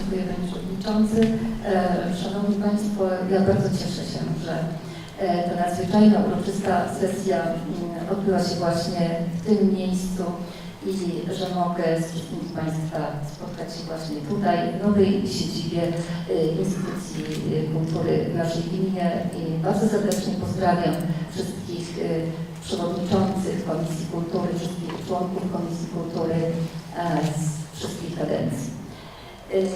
Dziękuję Panie Przewodniczący. E, Szanowni Państwo, ja bardzo cieszę się, że e, ta nadzwyczajna, uroczysta sesja mm, odbyła się właśnie w tym miejscu i że mogę z wszystkimi z Państwa spotkać się właśnie tutaj, w nowej siedzibie e, instytucji e, kultury w naszej gminie i bardzo serdecznie pozdrawiam wszystkich e, przewodniczących Komisji Kultury, wszystkich członków Komisji Kultury e, z wszystkich kadencji. Y,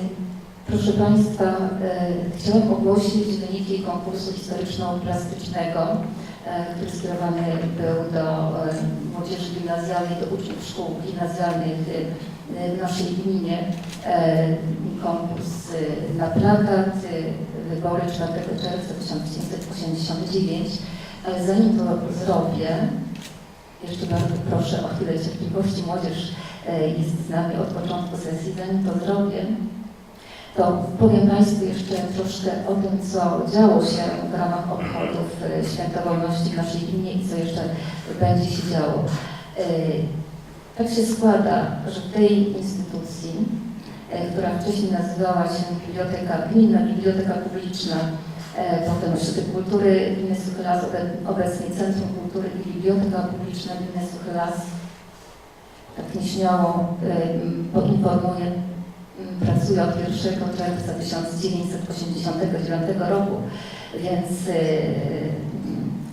Proszę Państwa, y, chciałam ogłosić wyniki konkursu historyczno-plastycznego, y, który skierowany był do y, młodzieży gimnazjalnej, do uczniów szkół gimnazjalnych y, w naszej gminie. Konkurs na plakat, wybory 4 czerwca 1989. Ale zanim to zrobię, jeszcze bardzo proszę o chwilę cierpliwości. Młodzież e, jest z nami od początku sesji. Zanim to zrobię, to powiem Państwu jeszcze troszkę o tym, co działo się w ramach obchodów e, Święta Wolności w naszej gminie i co jeszcze będzie się działo. E, Tak się składa, że w tej instytucji, e, która wcześniej nazywała się Biblioteka Gminna, Biblioteka Publiczna, potem Ośrodek Kultury Gminy Suchy Las, obe- obecnie Centrum Kultury i Biblioteka Publiczna Gminy Suchy Las, tak nieśmiało poinformuję, em, pracuje od 1 czerwca 1989 roku, więc e,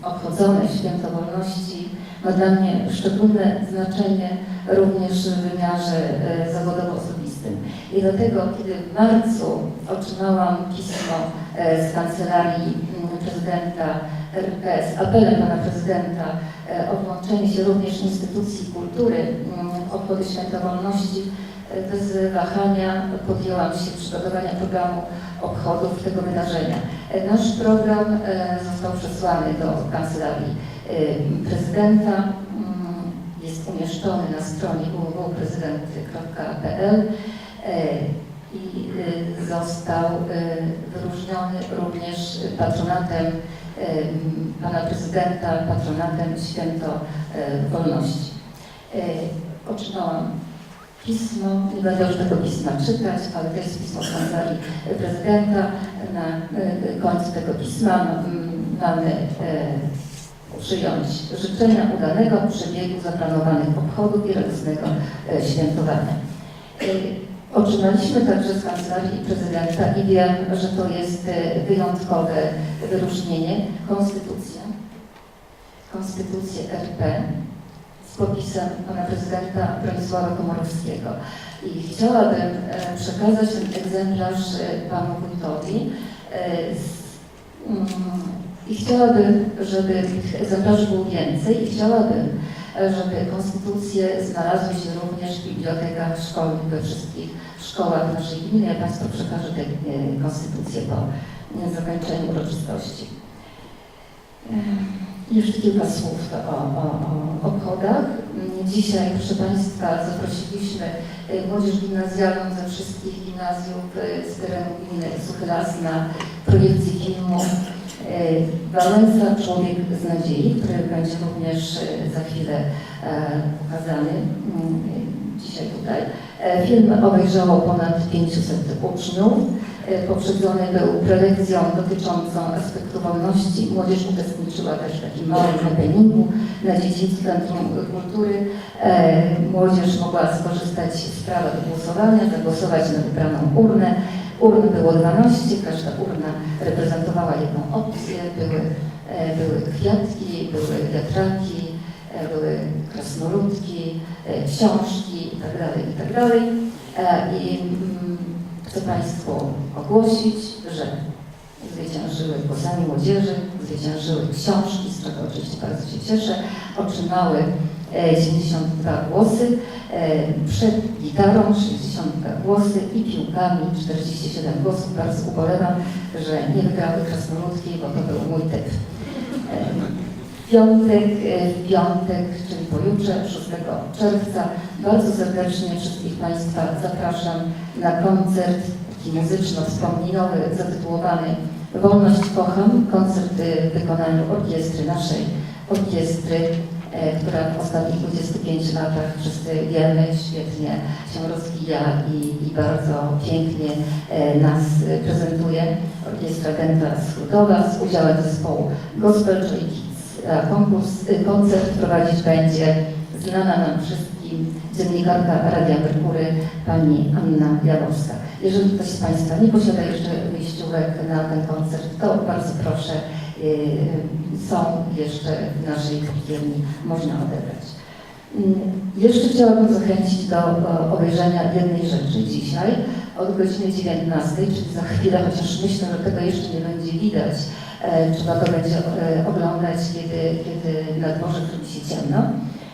obchodzone Święto Wolności ma dla mnie szczególne znaczenie również w wymiarze e, zawodowo-osobistym. I dlatego, kiedy w marcu otrzymałam pismo e, z kancelarii mm, prezydenta RP z apelem pana prezydenta o włączenie się również instytucji kultury mm, w obchody Święta Wolności, bez wahania podjęłam się przygotowania programu obchodów tego wydarzenia. Nasz program e, został przesłany do kancelarii e, prezydenta. Mm, Jest umieszczony na stronie www.prezydent.pl e, i został wyróżniony również patronatem pana prezydenta, patronatem Święto Wolności. Otrzymałam pismo, nie będę już tego pisma czytać, ale jest pismo kancelarii prezydenta. Na e, końcu tego pisma mm, mamy e, przyjąć życzenia udanego przebiegu zaplanowanych obchodów i radosnego e, świętowania. Otrzymaliśmy także z kancelarii prezydenta i wiem, że to jest wyjątkowe wyróżnienie, konstytucja, konstytucję RP z podpisem pana prezydenta Bronisława Komorowskiego. I chciałabym e, przekazać ten egzemplarz e, panu wójtowi e, mm, i chciałabym, żeby tych egzemplarzy było więcej i chciałabym, żeby konstytucje znalazły się również w bibliotekach szkolnych we wszystkich szkołach naszej gminy. Ja Państwu przekażę te konstytucje po zakończeniu uroczystości. Jeszcze kilka słów o, o, o obchodach. Dzisiaj, proszę Państwa, zaprosiliśmy e, młodzież gimnazjalną ze wszystkich gimnazjów e, z terenu gminy Suchy Las na projekcję filmu e, Wałęsa Człowiek z Nadziei, który będzie również za chwilę e, pokazany mm, dzisiaj tutaj. E, Film obejrzało ponad 500 uczniów. E, Poprzedzony był prelekcją dotyczącą aspektu wolności. Młodzież uczestniczyła też w takim małym happeningu na dziecięcym Centrum Kultury. E, Młodzież mogła skorzystać z prawa do głosowania, zagłosować na wybraną urnę. Urn było 12, każda urna reprezentowała jedną opcję. Były, e, były kwiatki, były wiatraki, były krasnoludki, książki itd. itd. I mm, chcę Państwu ogłosić, że zwyciężyły głosami młodzieży, zwyciężyły książki, z czego oczywiście bardzo się cieszę. Otrzymały e, 72 głosy, e, przed gitarą 62 głosy i piłkami 47 głosów. Bardzo ubolewam, że nie wygrały krasnoludki, bo to był mój typ. E, piątek, e, w piątek, czyli pojutrze, 6 czerwca, bardzo serdecznie wszystkich Państwa zapraszam na koncert muzyczno-wspomnieniowy zatytułowany Wolność kocham, koncert y, w wykonaniu orkiestry, naszej orkiestry, e, która w ostatnich 25 latach wszyscy wiemy, świetnie się rozwija i, i bardzo pięknie e, nas e, prezentuje. Orkiestra Dęta Skrótowa z udziałem zespołu Gospel Kids. A konkurs, y, koncert prowadzić będzie znana nam wszystkim dziennikarka Radia Merkury, pani Anna Jaworska. Jeżeli ktoś z Państwa nie posiada jeszcze wyjściówek na ten koncert, to bardzo proszę, yy, są jeszcze w naszej kapitalni, można odebrać. Mm, Jeszcze chciałabym zachęcić do e, obejrzenia jednej rzeczy dzisiaj od godziny 19, czyli za chwilę, chociaż myślę, że tego jeszcze nie będzie widać. E, Trzeba to będzie e, oglądać, kiedy, kiedy na dworze się ciemno.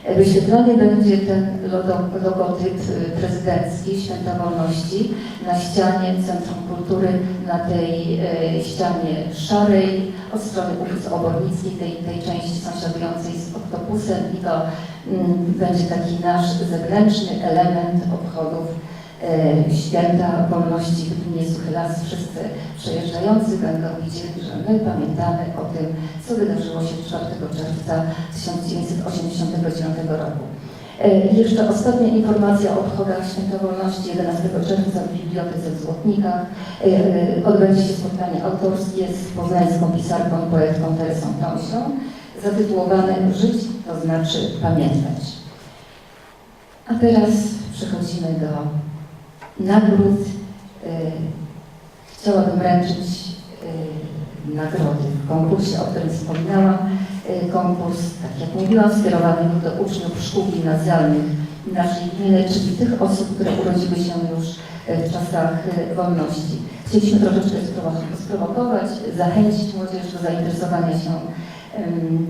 E, Wyświetlany będzie ten logo- logotyp e, prezydencki Święta Wolności na ścianie Centrum Kultury, na tej e, ścianie szarej od strony ulicy Obornickiej, tej, tej części sąsiadującej z Oktopusem i to mm, będzie taki nasz zewnętrzny element obchodów e, Święta Wolności w Suchy Las. Wszyscy przejeżdżający będą widzieli, że my pamiętamy o tym, co wydarzyło się 4 czerwca 1989 roku. E, Jeszcze ostatnia informacja o obchodach Święta Wolności 11 czerwca w Bibliotece w Złotnikach. E, e, Odbędzie się spotkanie autorskie z poznańską pisarką i poetką Teresą Tomsią zatytułowane Żyć to znaczy pamiętać. A teraz przechodzimy do nagród. E, Chciałabym wręczyć e, nagrody w konkursie, o którym wspominałam. E, Konkurs, tak jak mówiłam, skierowany był do uczniów szkół gimnazjalnych naszej gminy, czyli tych osób, które urodziły się już w czasach wolności. Chcieliśmy troszeczkę sprowo- sprowokować, zachęcić młodzież do zainteresowania się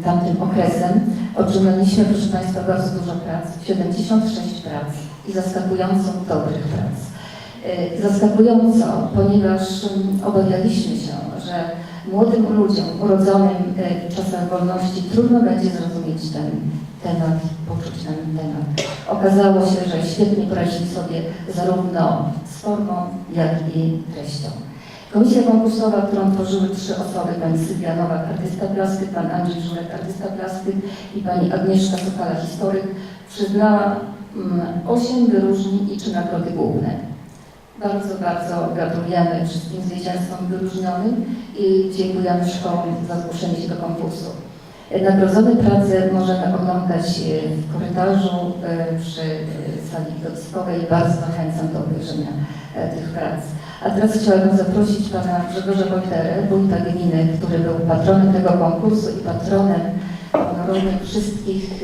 tamtym okresem. Otrzymaliśmy, proszę Państwa, bardzo dużo prac, 76 prac i zaskakująco dobrych prac. E, Zaskakująco, ponieważ mm, obawialiśmy się, że młodym ludziom urodzonym w czasach wolności trudno będzie zrozumieć ten temat, poczuć ten temat. Okazało się, że świetnie poradzili sobie zarówno z formą, jak i treścią. Komisja konkursowa, którą tworzyły trzy osoby, pani Sylwia Nowak, artysta plastyk, pan Andrzej Żurek, artysta plastyk i pani Agnieszka Sokala, historyk, przyznała mm, osiem wyróżnień i trzy nagrody główne. Bardzo, bardzo gratulujemy wszystkim zwycięzcom wyróżnionym i dziękujemy szkołom za zgłoszenie się do konkursu. Nagrodzone prace możemy oglądać e, w korytarzu e, przy e, sali widowiskowej. Bardzo zachęcam do obejrzenia tych prac. A teraz chciałabym zaprosić pana Grzegorza Wojterę, wójta gminy, który był patronem tego konkursu i patronem honorowych wszystkich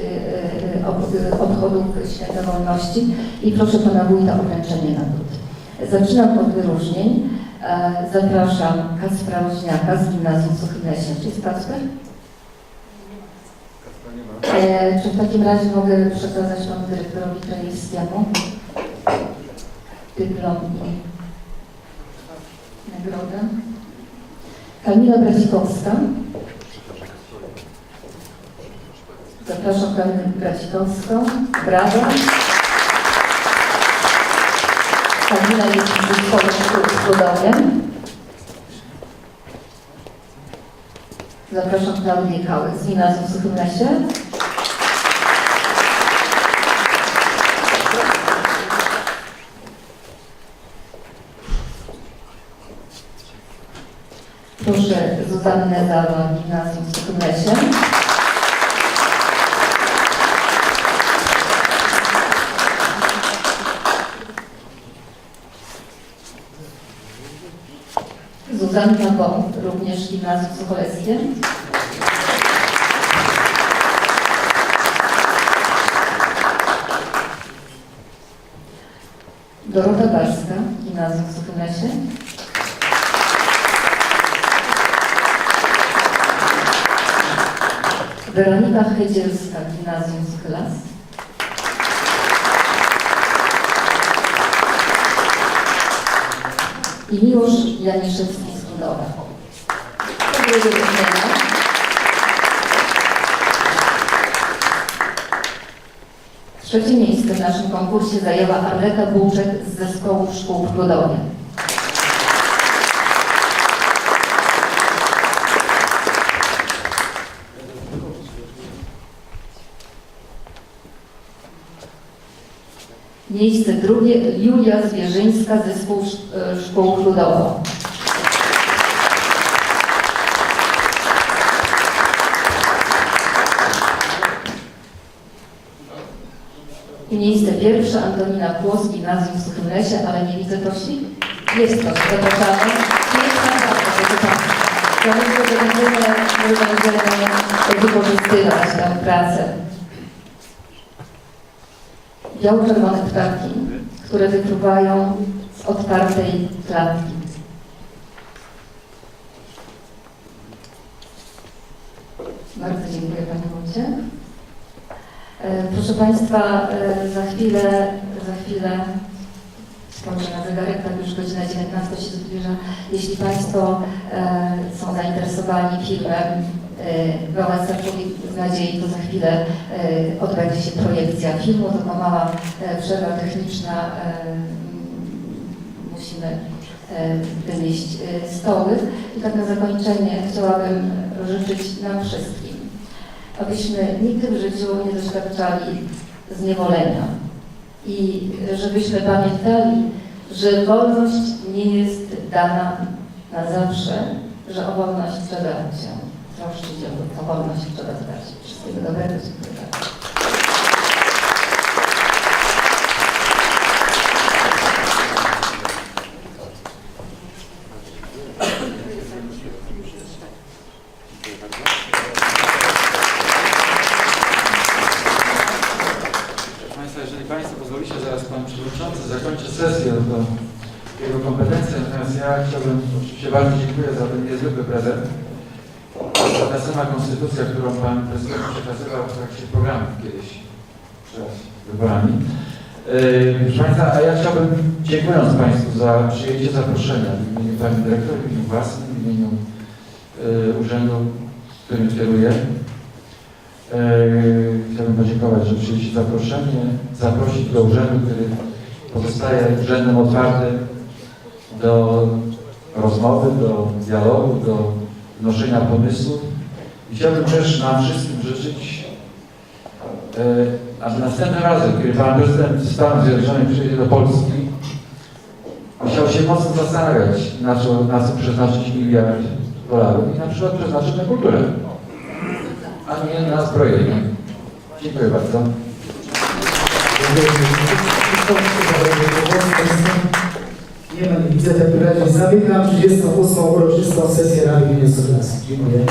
ob- obchodów Święta Wolności. I proszę pana wójta o wręczenie nagród. Zaczynam od wyróżnień. E, Zapraszam Kacpra Woźniaka z Gimnazjum Lesie. Czy jest Kacper? E, Czy w takim razie mogę przekazać panu dyrektorowi Krajewskiemu dyplom i nagrodę? Kamila Bracikowska. Zapraszam Kamilę Bracikowską. Brawo. Kamila jest w zespole w Budowie. Zapraszam Klaudię Kałek z Gimnazjum w Suchym Lesie. Proszę Zuzannę Zała, Gimnazjum w Suchym. Zuzanna Bąk, również Gimnazjum Sucholeskie. Dorota Barska, Gimnazjum w Suchym Lesie. Weronika Chydzielska, Gimnazjum Suchy Las. I Miłosz Janiszewski dużo do. Trzecie miejsce w naszym konkursie zajęła Arleta Bułczek z zespołu szkół w Miejsce drugie Julia Zwierzyńska, zespół szkół ludowych. Miejsce pierwsze Antonina Kłos, Gimnazjum w Suchym Lesie, ale nie widzę prosi. Jest to, zapraszamy. Jest bardzo, proszę Państwa. Ja myślę, że będziemy, będziemy wykorzystywać tę pracę. Biało-czerwone ptaki, które wypływają z otwartej klatki. Bardzo dziękuję Panie Wójcie. E, Proszę Państwa, e, za chwilę, za chwilę spojrzę na zegarek, tak już godzina 19 się zbliża. Jeśli Państwo e, są zainteresowani filmem Wałęsa Człowiek z Nadziei, to za chwilę odbędzie się projekcja filmu, tylko mała przerwa techniczna. Musimy wynieść stoły. I tak na zakończenie chciałabym życzyć nam wszystkim, abyśmy nigdy w życiu nie doświadczali zniewolenia i żebyśmy pamiętali, że wolność nie jest dana na zawsze, że o wolność trzeba się troszczyć, o wolność trzeba dbać. Wszystkiego dobrego, dziękuję bardzo. Proszę Państwa, jeżeli Państwo pozwolicie, zaraz Pan Przewodniczący zakończy sesję, to jego kompetencje, natomiast ja chciałbym, oczywiście bardzo dziękuję za ten niezwykły prezent. Ta sama konstytucja, którą Pan Prezydent przekazywał w trakcie programu kiedyś przed wyborami. Yy, Proszę Państwa, a ja chciałbym, dziękując Państwu za przyjęcie zaproszenia w imieniu Pani Dyrektor, w imieniu własnym, w imieniu yy, urzędu, którym kieruję, Eee, Chciałbym podziękować, że przyjęliście zaproszenie, zaprosić do urzędu, który pozostaje urzędem otwartym do rozmowy, do dialogu, do wnoszenia pomysłów. I chciałbym też nam wszystkim życzyć, e, aby następnym razem, kiedy Pan Prezydent Stanów Zjednoczonych przyjedzie do Polski, musiał się mocno zastanawiać, na co, na co przeznaczyć miliard dolarów i na przykład przeznaczyć na kulturę a nie na zbrojenie. Dziękuję bardzo. Nie ma, nie widzę, w takim razie zamykam 38. uroczystą sesję Rady Gminy Sosnowskiej. Dziękuję.